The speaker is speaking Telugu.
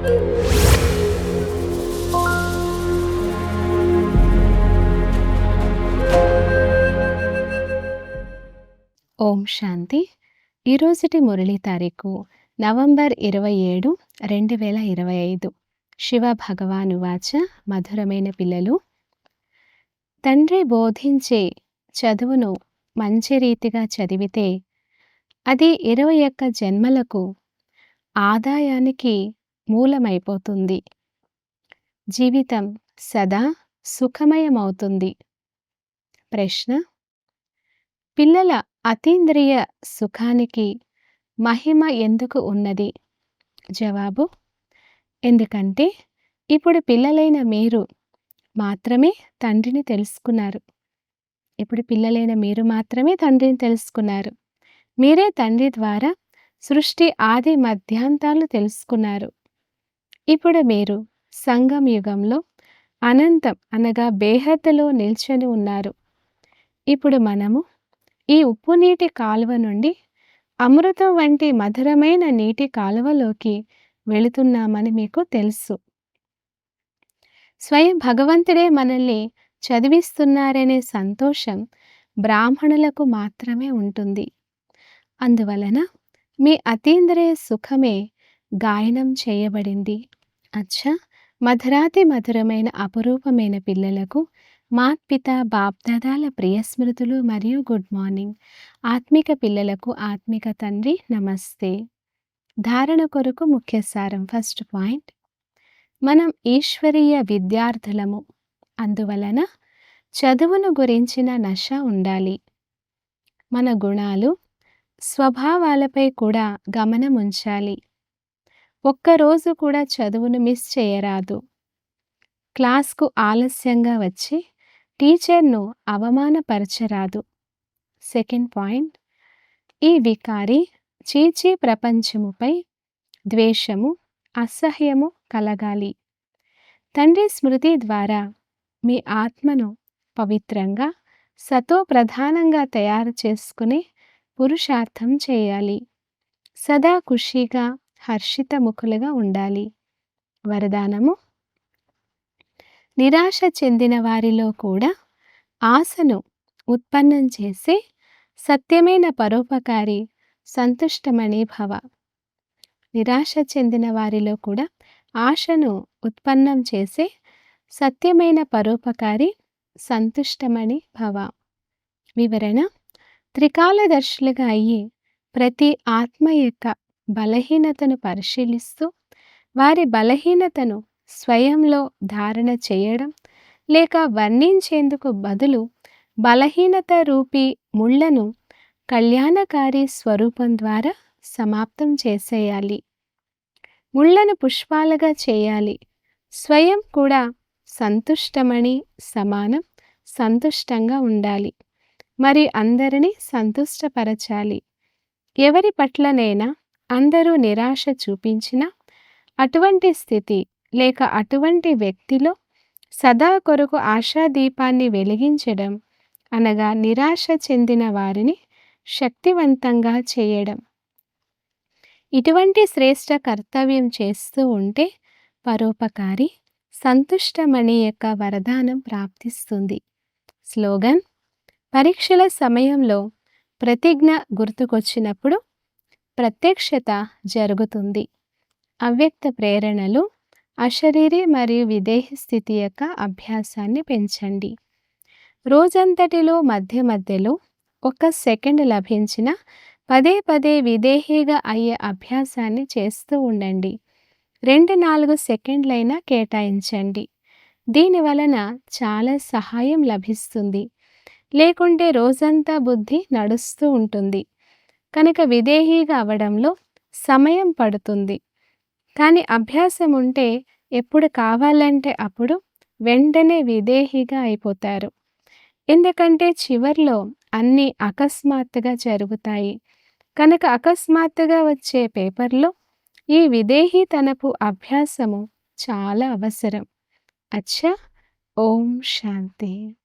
ఓం శాంతి. ఈరోజుటి మురళి తారీఖు నవంబర్ ఇరవై ఏడు రెండు వేల ఇరవై ఐదు. శివ భగవాను వాచ మధురమైన పిల్లలు. తండ్రి బోధించే చదువును మంచి రీతిగా చదివితే అది ఇరవై ఒక్క జన్మలకు ఆదాయానికి మూలమైపోతుంది. జీవితం సదా సుఖమయమవుతుంది. ప్రశ్న పిల్లల అతీంద్రియ సుఖానికి మహిమ ఎందుకు ఉన్నది? జవాబు ఎందుకంటే ఇప్పుడు పిల్లలైన మీరు మాత్రమే తండ్రిని తెలుసుకున్నారు. ఇప్పుడు పిల్లలైన మీరు మాత్రమే తండ్రిని తెలుసుకున్నారు. మీరే తండ్రి ద్వారా సృష్టి ఆది మధ్యాంతాలు తెలుసుకున్నారు. ఇప్పుడు మీరు సంగం యుగంలో అనంతం అనగా బేహతలో నిల్చొని ఉన్నారు. ఇప్పుడు మనము ఈ ఉప్పు నీటి కాలువ నుండి అమృతం వంటి మధురమైన నీటి కాలువలోకి వెళుతున్నామని మీకు తెలుసు. స్వయం భగవంతుడే మనల్ని చదివిస్తున్నారనే సంతోషం బ్రాహ్మణులకు మాత్రమే ఉంటుంది. అందువలన మీ అతీంద్రియ సుఖమే గాయనం చేయబడింది. అచ్చా! మధురాతి మధురమైన అపురూపమైన పిల్లలకు మాత్పిత బాప్దాదాల ప్రియ స్మృతులు మరియు గుడ్ మార్నింగ్. ఆత్మిక పిల్లలకు ఆత్మిక తండ్రి నమస్తే. ధారణ కొరకు ముఖ్య సారం ఫస్ట్ పాయింట్. మనం ఈశ్వరీయ విద్యార్థులము. అందువలన చదువును గురించిన నశ ఉండాలి. మన గుణాలు స్వభావాలపై కూడా గమనం ఉంచాలి ఒక్కరోజు కూడా చదువును మిస్ చేయరాదు. క్లాస్కు ఆలస్యంగా వచ్చి టీచర్ను అవమానపరచరాదు. సెకండ్ పాయింట్ ఈ వికారి చీచీ ప్రపంచముపై ద్వేషము అసహ్యము కలగాలి. తండ్రి స్మృతి ద్వారా మీ ఆత్మను పవిత్రంగా సతో ప్రధానంగా తయారు చేసుకుని పురుషార్థం చేయాలి. సదా ఖుషీగా హర్షిత ముఖులుగా ఉండాలి. వరదానము? నిరాశ చెందిన వారిలో కూడా ఆశను ఉత్పన్నం చేసే సత్యమైన పరోపకారి సంతుష్టమణి భవ. నిరాశ చెందిన వారిలో కూడా ఆశను ఉత్పన్నం చేసే సత్యమైన పరోపకారి సంతుష్టమణి భవ. వివరణ? త్రికాలదర్శులుగా అయ్యి ప్రతి ఆత్మ యొక్క బలహీనతను పరిశీలిస్తూ వారి బలహీనతను స్వయంలో ధారణ చేయడం లేక వర్ణించేందుకు బదులు బలహీనత రూపీ ముళ్ళను కళ్యాణకారి స్వరూపం ద్వారా సమాప్తం చేసేయాలి. ముళ్ళను పుష్పాలుగా చేయాలి. స్వయం కూడా సంతుష్టమని సమానం సంతుష్టంగా ఉండాలి. మరి అందరినీ సంతుష్టపరచాలి. ఎవరి పట్లనైనా అందరూ నిరాశ చూపించిన అటువంటి స్థితి లేక అటువంటి వ్యక్తిలో సదా కొరకు ఆశాదీపాన్ని వెలిగించడం అనగా నిరాశ చెందిన వారిని శక్తివంతంగా చేయడం. ఇటువంటి శ్రేష్ట కర్తవ్యం చేస్తూ ఉంటే పరోపకారి సంతుష్టమణి యొక్క వరదానం ప్రాప్తిస్తుంది. స్లోగన్ పరీక్షల సమయంలో ప్రతిజ్ఞ గుర్తుకొచ్చినప్పుడు ప్రత్యక్షత జరుగుతుంది. అవ్యక్త ప్రేరణలు అశరీరి మరియు విదేహి స్థితి యొక్క అభ్యాసాన్ని పెంచండి. రోజంతటిలో మధ్య మధ్యలో ఒక సెకండ్ లభించిన పదే పదే విదేహీగా అయ్యే అభ్యాసాన్ని చేస్తూ ఉండండి. రెండు నాలుగు సెకండ్లైనా కేటాయించండి. దీని వలన చాలా సహాయం లభిస్తుంది. లేకుంటే రోజంతా బుద్ధి నడుస్తూ ఉంటుంది. కనుక విదేహీగా అవడంలో సమయం పడుతుంది. కానీ అభ్యాసం ఉంటే ఎప్పుడు కావాలంటే అప్పుడు వెంటనే విదేహీగా అయిపోతారు. ఎందుకంటే చివర్లో అన్నీ అకస్మాత్తుగా జరుగుతాయి. కనుక అకస్మాత్తుగా వచ్చే పేపర్లో ఈ విదేహీ తనపు అభ్యాసము చాలా అవసరం. అచ్చా ఓం శాంతి.